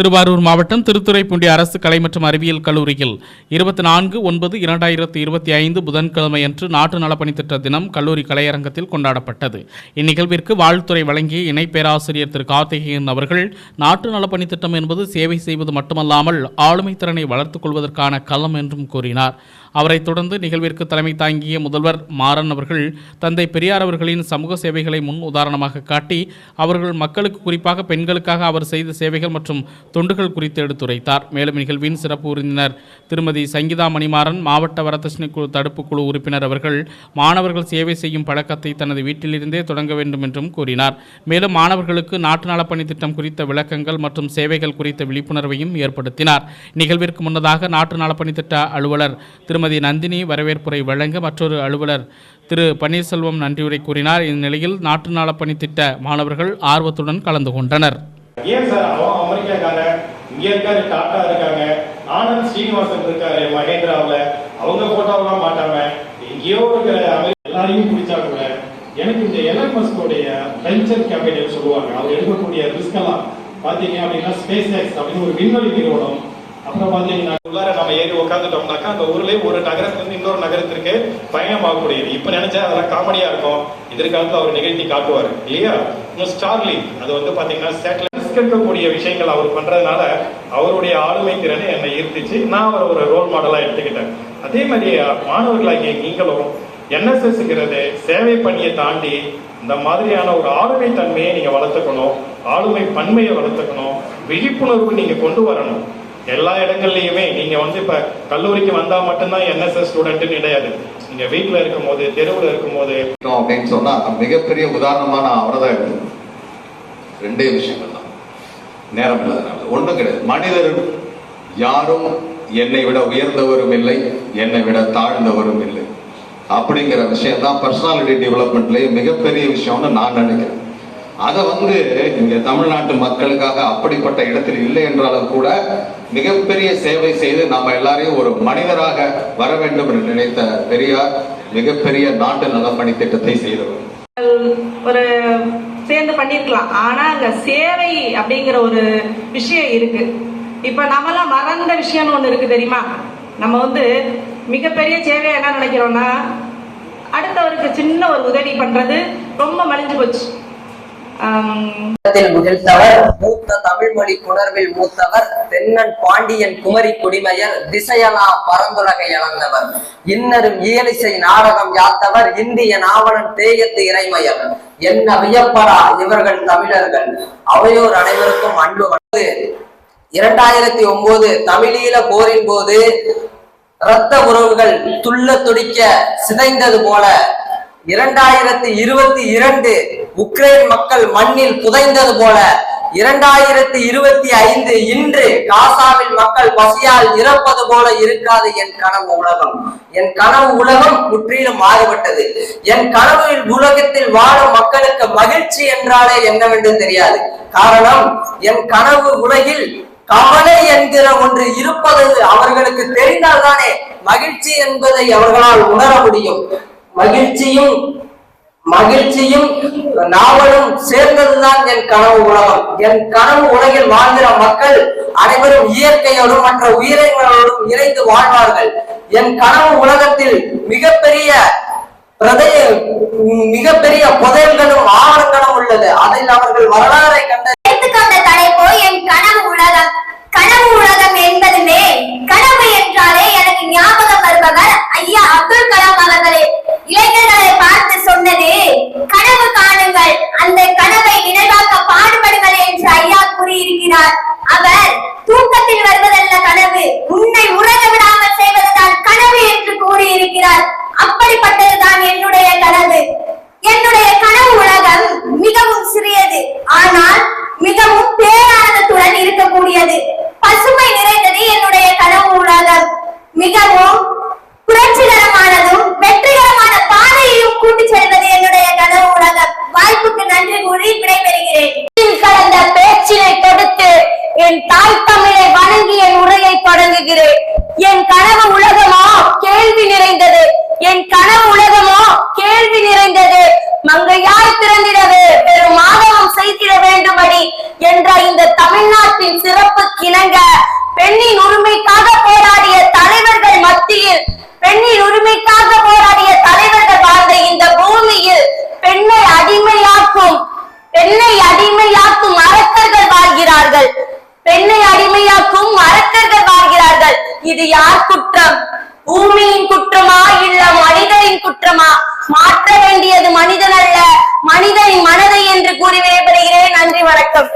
திருவாரூர் மாவட்டம் திருத்துறைப்பூண்டி அரசு கலை மற்றும் அறிவியல் கல்லூரியில் இருபத்தி நான்கு ஒன்பது இரண்டாயிரத்தி இருபத்தி ஐந்து புதன்கிழமையன்று நாட்டு நலப்பணித்திட்ட தினம் கல்லூரி கலையரங்கத்தில் கொண்டாடப்பட்டது. இந்நிகழ்விற்கு வாழ்த்துறை வழங்கிய இணை பேராசிரியர் திரு கார்த்திகேயன் அவர்கள் நாட்டு நலப்பணி திட்டம் என்பது சேவை செய்வது மட்டுமல்லாமல் ஆளுமை திறனை வளர்த்துக் கொள்வதற்கான களம் என்றும் கூறினார். அவரைத் தொடர்ந்து நிகழ்விற்கு தலைமை தாங்கிய முதல்வர் மாறன் அவர்கள் தந்தை பெரியார் அவர்களின் சமூக சேவைகளை முன் உதாரணமாக காட்டி அவர்கள் மக்களுக்கு குறிப்பாக பெண்களுக்காக அவர் செய்த சேவைகள் மற்றும் தொண்டுகள் குறித்து எடுத்துரைத்தார். மேலும் நிகழ்வின் சிறப்பு விருந்தினர் திருமதி சங்கீதா மணிமாறன் மாவட்ட வரதட்சணை குழு தடுப்பு குழு உறுப்பினர் அவர்கள் மாணவர்கள் சேவை செய்யும் பழக்கத்தை தனது வீட்டிலிருந்தே தொடங்க வேண்டும் என்றும் கூறினார். மேலும் மாணவர்களுக்கு நாட்டு நலப்பணி திட்டம் குறித்த விளக்கங்கள் மற்றும் சேவைகள் குறித்த விழிப்புணர்வையும் ஏற்படுத்தினார். நிகழ்விற்கு முன்னதாக நாட்டு நலப்பணி திட்ட அலுவலர் திருமதி நந்தினி வரவேற்புரை வழங்க மற்றொரு அலுவலர் திரு பன்னீர்செல்வம் நன்றியுரை கூறினார். இந்நிலையில் நாட்டு நலப்பணி திட்ட மாணவர்கள் ஆர்வத்துடன் கலந்து கொண்டனர். ஏன் சார் இங்க இருக்காரு டாட்டா இருக்காங்க. ஆனந்த் ஸ்ரீனிவாசன் இருக்காரு மகேந்திராவுல. அவங்க போட்டோவெல்லாம் மாட்டாம எங்கேயோ இருக்கிற எல்லாரையும் பிடிச்சா கூட எனக்கு இந்த எலன் மஸ்கோடைய வெஞ்சர் கேபிட்டல் சொல்லுவாங்க. அவர் எடுக்கக்கூடிய ரிஸ்க் எல்லாம் பாத்தீங்க அப்படின்னா ஸ்பேஸ் எக்ஸ் அப்படின்னு ஒரு விண்வெளி நிறுவனம். அப்புறம் பாத்தீங்கன்னா உள்ளார நம்ம ஏறி உட்காந்துட்டோம்னாக்கா அந்த ஊர்லயே ஒரு நகரத்துல இன்னொரு நகரத்திற்கு பயணம் ஆகக்கூடியது இப்ப நினைச்சா அதெல்லாம் காமெடியா இருக்கும். எதிர்காலத்துல அவர் நிகழ்த்தி காட்டுவார். இல்லையா? ஸ்டார்லிங் அது வந்து பாத்தீங்கன்னா சேட்டலைட் இருக்கக்கூடிய விஷயங்கள் அவர் பண்றதுனால அவருடைய ஆளுமை திறனை என்னை ஈர்த்துச்சு. நான் அவரை ஒரு ரோல் மாடலா எடுத்துக்கிட்டேன். அதே மாதிரி மாணவர்களாகிய நீங்களும் என்எஸ்எஸ்ங்கிறது சேவை பணியை தாண்டி இந்த மாதிரியான ஒரு ஆளுமை தன்மையை நீங்க வளர்த்துக்கணும் ஆளுமை பன்மையை வளர்த்துக்கணும் விழிப்புணர்வு நீங்க கொண்டு வரணும். எல்லா இடங்கள்லையுமே நீங்க வந்து இப்ப கல்லூரிக்கு வந்தா மட்டும்தான் என்எஸ்எஸ் ஸ்டூடெண்ட்னு கிடையாது. நீங்க வீட்டுல இருக்கும் போது தெருவுல இருக்கும் போது அப்படின்னு சொன்னா மிகப்பெரிய உதாரணமா நான் அவரை தான் எடுத்துக்கணும். ரெண்டே விஷயங்கள். நேரம் இல்லாதனால ஒன்றும் கிடையாது. மனிதரும் யாரும் என்னை விட உயர்ந்தவரும் இல்லை என்னை விட தாழ்ந்தவரும் இல்லை. அப்படிங்கிற விஷயம் தான் பர்சனாலிட்டி டெவலப்மெண்ட்லேயே மிகப்பெரிய விஷயம்னு நான் நினைக்கிறேன். அதை வந்து இங்கே தமிழ்நாட்டு மக்களுக்காக அப்படிப்பட்ட இடத்தில் இல்லை என்றாலும் கூட மிகப்பெரிய சேவை செய்து நம்ம எல்லாரையும் ஒரு மனிதராக வர வேண்டும் என்று நினைத்த பெரியார் மிகப்பெரிய நாட்டு நலப்பணி திட்டத்தை செய்தவர். ஒரு சேர்ந்து பண்ணிருக்கலாம். ஆனா அங்க சேவை அப்படிங்கிற ஒரு விஷயம் இருக்கு. இப்ப நம்மலாம் மறந்த விஷயம்னு ஒண்ணு இருக்கு தெரியுமா? நம்ம வந்து மிகப்பெரிய சேவையா என்ன நினைக்கிறோம்னா அடுத்தவருக்கு சின்ன ஒரு உதவி பண்றது ரொம்ப மலிஞ்சு போச்சு. முகிழ்த்தவர் மூத்த தமிழ் மொழி புணர்வில் மூத்தவர் தென்னன் பாண்டியன் குமரி குடிமையர் திசையலா பரந்துலகை இழந்தவர். இன்னரும் இயலிசை நாடகம் யாத்தவர் இந்திய நாவலன் தேயத்து இறைமையர். என்ன வியப்பரா இவர்கள் தமிழர்கள். அவையோர் அனைவருக்கும் அன்பு வந்து இரண்டாயிரத்தி ஒன்பது தமிழீழ போரின் போது இரத்த உறவுகள் துள்ள துடிக்க சிதைந்தது போல இரண்டாயிரத்தி இருபத்தி இரண்டு உக்ரைன் மக்கள் மண்ணில் புதைந்தது போல இரண்டாயிரத்தி இருபத்தி ஐந்து இன்று காசாவில் மக்கள் பசியால் இறப்பது போல இருக்காது என் கனவு உலகம். என் கனவு உலகம் முற்றிலும் மாறுபட்டது. என் கனவில் உலகத்தில் வாழும் மக்களுக்கு மகிழ்ச்சி என்றாலே என்னவென்று தெரியாது. காரணம் என் கனவு உலகில் கவலை என்கிற ஒன்று இருப்பது அவர்களுக்கு தெரிந்தால்தானே மகிழ்ச்சி என்பதை அவர்களால் உணர முடியும். மகிழ்ச்சியும் மகிழ்ச்சியும் நாவலும் சேர்ந்ததுதான் என் கனவு உலகம். என் கனவு உலகில் வாழ்கிற மக்கள் அனைவரும் இயற்கையோடும் மற்ற உயிரினங்களோடும் இணைந்து வாழ்வார்கள். என் கனவு உலகத்தில் மிகப்பெரிய பிரதய மிகப்பெரிய புதையல்களும் ஆவணங்களும் உள்ளது. அதில் அவர்கள் வரலாறை கண்ட என் கனவு உலகம் கனவு உலகம் என்பதுமே கனவு என்றாலே எனக்கு ஞாபகம் வருபவர் ஐயா அப்துல் கலாம் அவர்களே இளைஞர்களை பார்த்து சொன்னது கனவு காணுங்கள் அந்த கனவை நினைவாக்க பாடுபடுங்கள் என்று ஐயா கூறியிருக்கிறார் அவர் தூக்கத்தில் வருவதல்ல கனவு உன்னை உறங்க விடாமல் செய்வதுதான் கனவு என்று கூறியிருக்கிறார் அப்படிப்பட்டதுதான் என்னுடைய கனவு என்னுடைய கனவு உலகம் மிகவும் சிறியது ஆனால் மிகவும் பேரானந்தத்துடன் இருக்கக்கூடியது பசுமை நிறைந்தது என்னுடைய கனவு உலகம் மிகவும் புரட்சிகரமானதும் வெற்றிகரமான பாதையையும் கூட்டி செல்வது என்னுடைய கனவு உலகம் வாய்ப்புக்கு நன்றி கூறி விடைபெறுகிறேன் கலந்த பேச்சினை கொடுத்து என் தாய் தமிழை வணங்கி என் உரையை தொடங்குகிறேன். என் கனவு உலகமோ? கேள்வி நிறைந்தது. என் கனவு உலகமோ? கேள்வி நிறைந்தது. மங்கையா இது யார் குற்றம்? பூமியின் குற்றமா இல்ல மனிதரின் குற்றமா? மாற்ற வேண்டியது மனிதன் அல்ல மனிதனின் மனதை என்று கூறி விடைபெறுகிறேன். நன்றி வணக்கம்.